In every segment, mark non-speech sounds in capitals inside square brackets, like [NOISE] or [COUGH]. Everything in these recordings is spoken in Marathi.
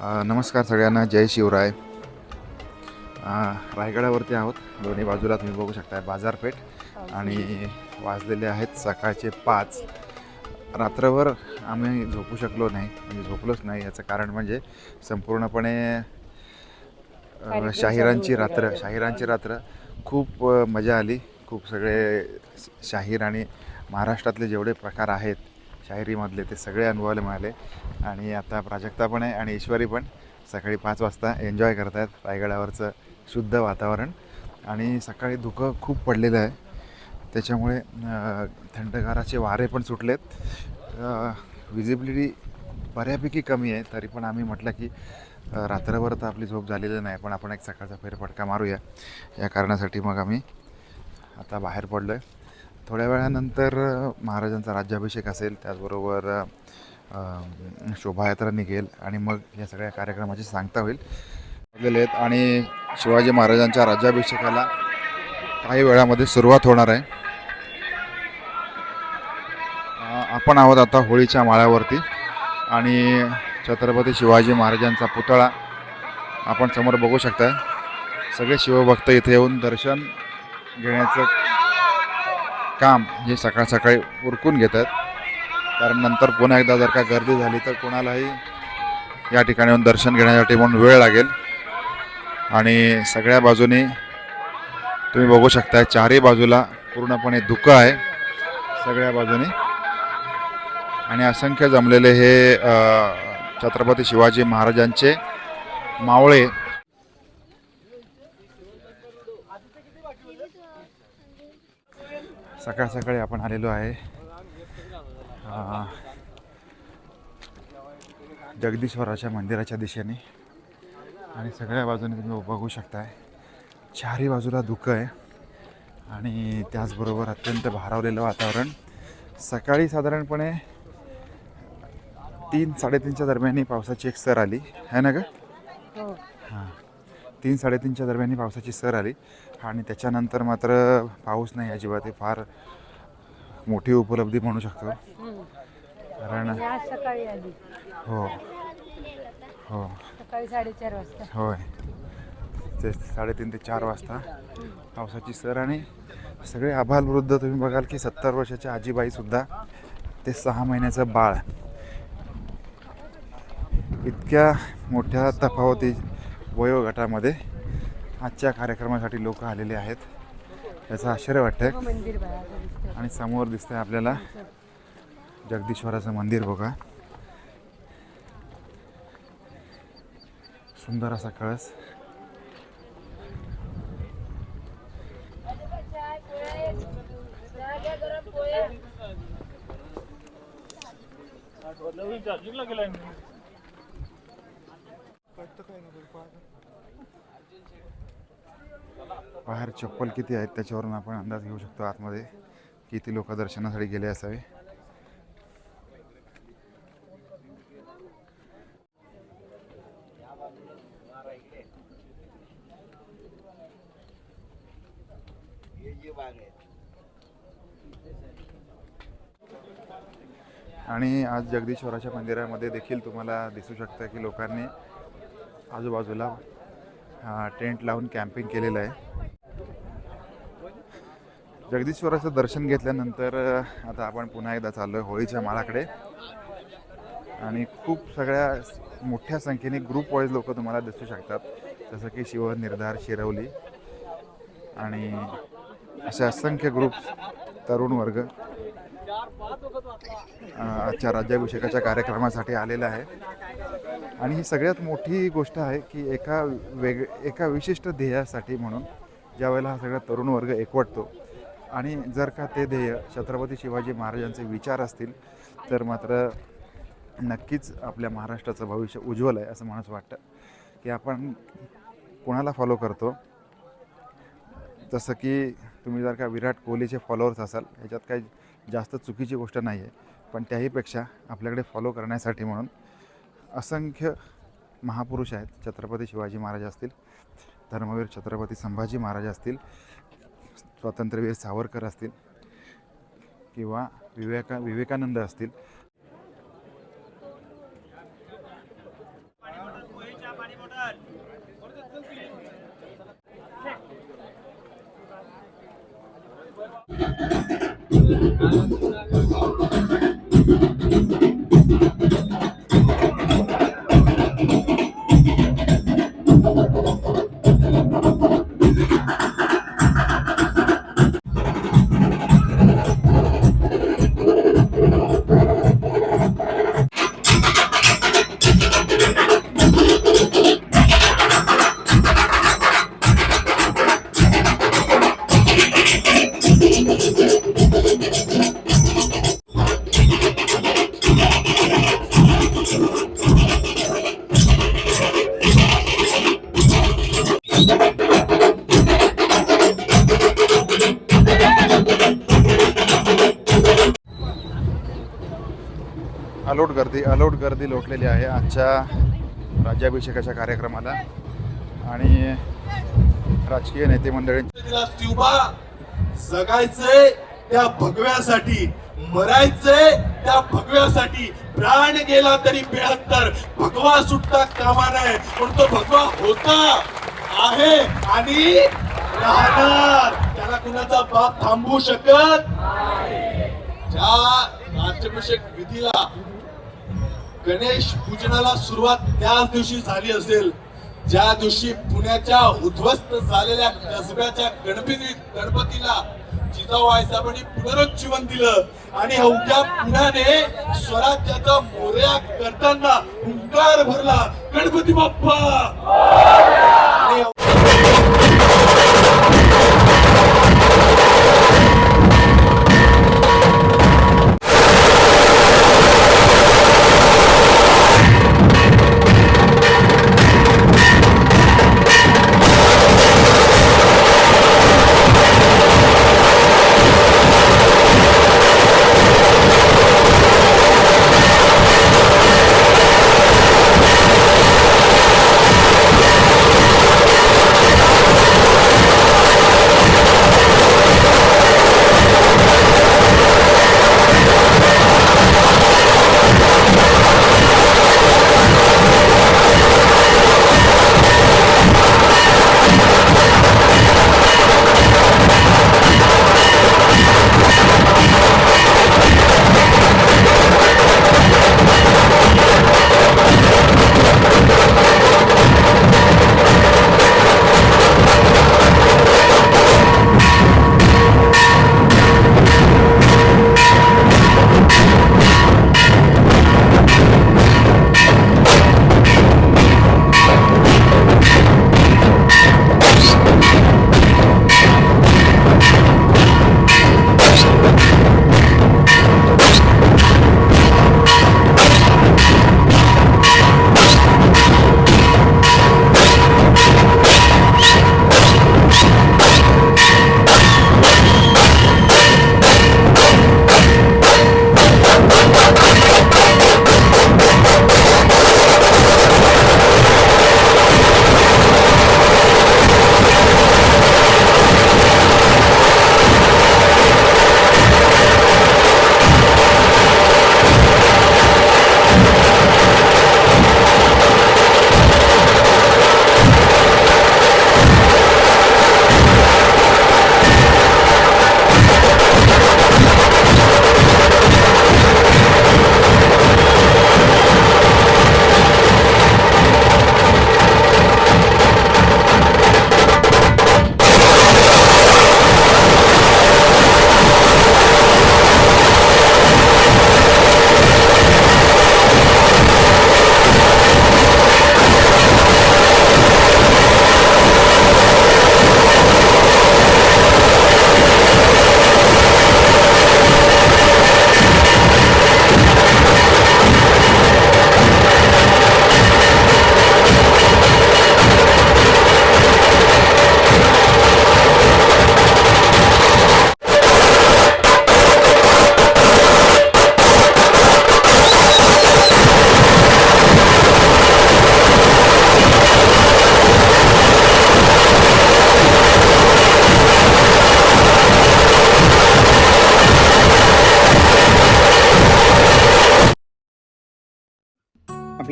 नमस्कार सगळ्यांना जय शिवराय. रायगडावरती आहोत. दोन्ही बाजूला तुम्ही बघू शकता बाजारपेठ. आणि वाजलेले आहेत सकाळचे पाच. रात्रभर आम्ही झोपू शकलो नाही. म्हणजे झोपलोच नाही. याचं कारण म्हणजे संपूर्णपणे शाहिरांची रात्र. शाहिरांची रात्र. खूप मजा आली. खूप सगळे शाहीर आणि महाराष्ट्रातले जेवढे प्रकार आहेत शायरीमधले ते सगळे अनुभवायला मिळाले. आणि आता प्राजक्ता पण आहे आणि ईश्वरी पण सकाळी पाच वाजता एन्जॉय करत आहेत रायगडावरचं शुद्ध वातावरण. आणि सकाळी धुकं खूप पडलेलं आहे. त्याच्यामुळे थंडगाराचे वारे पण सुटलेत. विजिबिलिटी बऱ्यापैकी कमी आहे. तरी पण आम्ही म्हटलं की रात्रभर तर आपली झोप झालेली नाही पण आपण एक सकाळचा फेरफटका मारूया. या कारणासाठी मग आम्ही आता बाहेर पडलो आहे थोड्या वेळानंतर महाराजांचा राज्याभिषेक असेल त्याचबरोबर शोभायात्रा निघेल आणि मग या सगळ्या कार्यक्रमाची सांगता होईल. आहेत आणि शिवाजी महाराजांच्या राज्याभिषेकाला काही वेळामध्ये सुरुवात होणार आहे. आपण आहोत आता होळीच्या माळ्यावरती आणि छत्रपती शिवाजी महाराजांचा पुतळा आपण समोर बघू शकता सगळे शिवभक्त इथे येऊन दर्शन घेण्याचं काम हे सकाळ सकाळी उरकून घेतात. कारण नंतर पुन्हा एकदा जर का गर्दी झाली तर कोणालाही या ठिकाणी दर्शन घेण्यासाठी म्हणून वेळ लागेल. आणि सगळ्या बाजूनी तुम्ही बघू शकता चारही बाजूला पूर्णपणे धुकं आहे सगळ्या बाजूनी. आणि असंख्य जमलेले हे छत्रपती शिवाजी महाराजांचे मावळे. सकाळ सकाळी आपण आलेलो आहे. जगदीश्वराच्या मंदिराच्या दिशेने. आणि सगळ्या बाजूने तुम्ही बघू शकताय. चारही बाजूला धुकं आहे. आणि त्याचबरोबर अत्यंत भारावलेलं वातावरण. सकाळी साधारणपणे तीन साडेतीनच्या दरम्यान पावसाची एक सर आली. आहे ना ग? हो. हां. तीन साडेतीनच्या दरम्यान पावसाची सर आली. आणि त्याच्यानंतर मात्र पाऊस नाही अजिबात हे फार मोठी उपलब्धी म्हणू शकतो. कारण आली. हो. हो. होय. ते साडेतीन ते चार वाजता पावसाची सर आणि सगळे आभाल वृद्ध तुम्ही बघाल की सत्तर वर्षाच्या आजीबाईसुद्धा ते सहा महिन्याचं बाळ. इतक्या मोठ्या तफावती वयोगटामध्ये आजच्या कार्यक्रमासाठी लोक आलेले आहेत. याचं आश्चर्य वाटतंय. हो, आणि समोर दिसतंय आपल्याला जगदीश्वराचं मंदिर बघा. सुंदर असा कळस. बाहेर चप्पल किती आहेत त्याच्यावरून आपण अंदाज घेऊ शकतो आतमध्ये. किती लोक दर्शनासाठी गेले असावे. आणि आज जगदीश्वराच्या मंदिरामध्ये देखील तुम्हाला दिसू शकतं की लोकांनी आजूबाजूला टेंट लावून कॅम्पिंग केलेलं आहे. जगदीश्वराचं दर्शन घेतल्यानंतर आता आपण पुन्हा एकदा चाललो आहे होळीच्या माळाकडे. आणि खूप सगळ्या मोठ्या संख्येने ग्रुप वाईज लोक तुम्हाला दिसू शकतात. जसं की शिव निर्धार शिरवली. आणि असे असंख्य ग्रुप तरुण वर्ग आजच्या राज्याभिषेकाच्या कार्यक्रमासाठी आलेला आहे आणि ही सगळ्यात मोठी गोष्ट आहे की एका वेग एका विशिष्ट ध्येयासाठी म्हणून ज्या वेळेला हा सगळा तरुण वर्ग एकवटतो आणि जर का ते ध्येय छत्रपती शिवाजी महाराजांचे विचार असतील तर मात्र नक्कीच आपल्या महाराष्ट्राचं भविष्य उज्ज्वल आहे असं मलाच वाटतं. की आपण कोणाला फॉलो करतो? जसं की तुम्ही जर का विराट कोहलीचे फॉलोअर्स असाल ह्याच्यात काही जास्त चुकीची गोष्ट नाही आहे पण त्याहीपेक्षा आपल्याकडे फॉलो करण्यासाठी म्हणून असंख्य महापुरुष आहेत. छत्रपती शिवाजी महाराज असतील धर्मवीर छत्रपती संभाजी महाराज असतील स्वातंत्र्यवीर सावरकर असतील किंवा विवेका विवेकानंद असतील. [LAUGHS] अलोट गर्दी अलोट गर्दी लोटलेली आहे आजच्या राज्याभिषेकाच्या कार्यक्रमाला. आणि राजकीय नेते मंडळी तिला जगायचंय त्या भगव्यासाठी मरायचंय त्या भगव्यासाठी प्राण गेला तरी बेहत्तर. भगवा सुटता कामा नये पण तो भगवा होता आहे आणि राहणार. त्याला कुणाचा बाप थांबू शकत ज्या राज्याभिषेक विधीला गणेश पूजनाला सुरुवात त्याच दिवशी झाली असेल. ज्या दिवशी पुण्याच्या उद्ध्वस्त झालेल्या कसब्याच्या गणपती गणपतीला जिजाऊ आईसाहेबांनी पुनरुज्जीवन दिलं. आणि अवघ्या पुण्याने स्वराज्याचा मोर्या करताना हुंकार भरला. गणपती बाप्पा!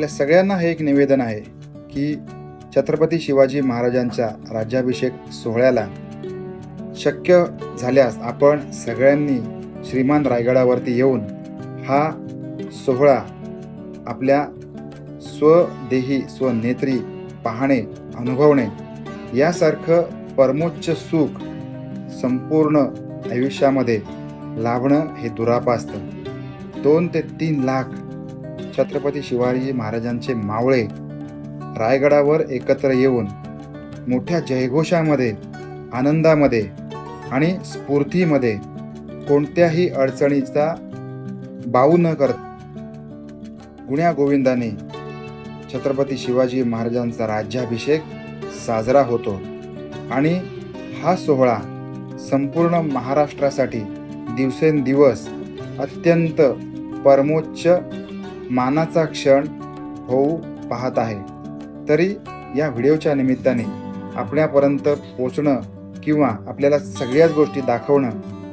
आपल्या सगळ्यांना हे एक निवेदन आहे की छत्रपती शिवाजी महाराजांच्या राज्याभिषेक सोहळ्याला शक्य झाल्यास आपण सगळ्यांनी श्रीमान रायगडावरती येऊन हा सोहळा आपल्या स्वदेही स्वनेत्री पाहणे अनुभवणे यासारखं परमोच्च सुख संपूर्ण आयुष्यामध्ये लाभणं हे दुरापा असतं दोन ते तीन लाख छत्रपती शिवाजी महाराजांचे मावळे रायगडावर एकत्र येऊन मोठ्या जयघोषामध्ये आनंदामध्ये आणि स्फूर्तीमध्ये कोणत्याही अडचणीचा बाऊ न करत गुण्या गोविंदाने छत्रपती शिवाजी महाराजांचा राज्याभिषेक साजरा होतो आणि हा सोहळा संपूर्ण महाराष्ट्रासाठी दिवसेंदिवस अत्यंत परमोच्च मानाचा क्षण होऊ पाहत आहे. तरी या व्हिडिओच्या निमित्ताने आपल्यापर्यंत पोचणं किंवा आपल्याला सगळ्याच गोष्टी दाखवणं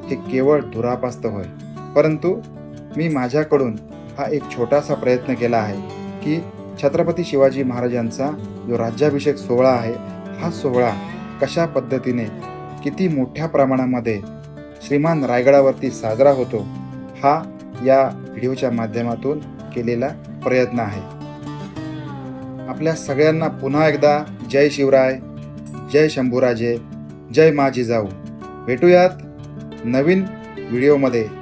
हे केवळ दुरापास्त होय. परंतु मी माझ्याकडून हा एक छोटासा प्रयत्न केला आहे की छत्रपती शिवाजी महाराजांचा जो राज्याभिषेक सोहळा आहे हा सोहळा कशा पद्धतीने किती मोठ्या प्रमाणामध्ये श्रीमान रायगडावरती साजरा होतो हा या व्हिडिओच्या माध्यमातून केलेला प्रयत्न आहे. आपल्या सगळ्यांना पुन्हा एकदा जय शिवराय जय शंभूराजे जय माझी जाऊ. भेटूयात नवीन व्हिडिओमध्ये.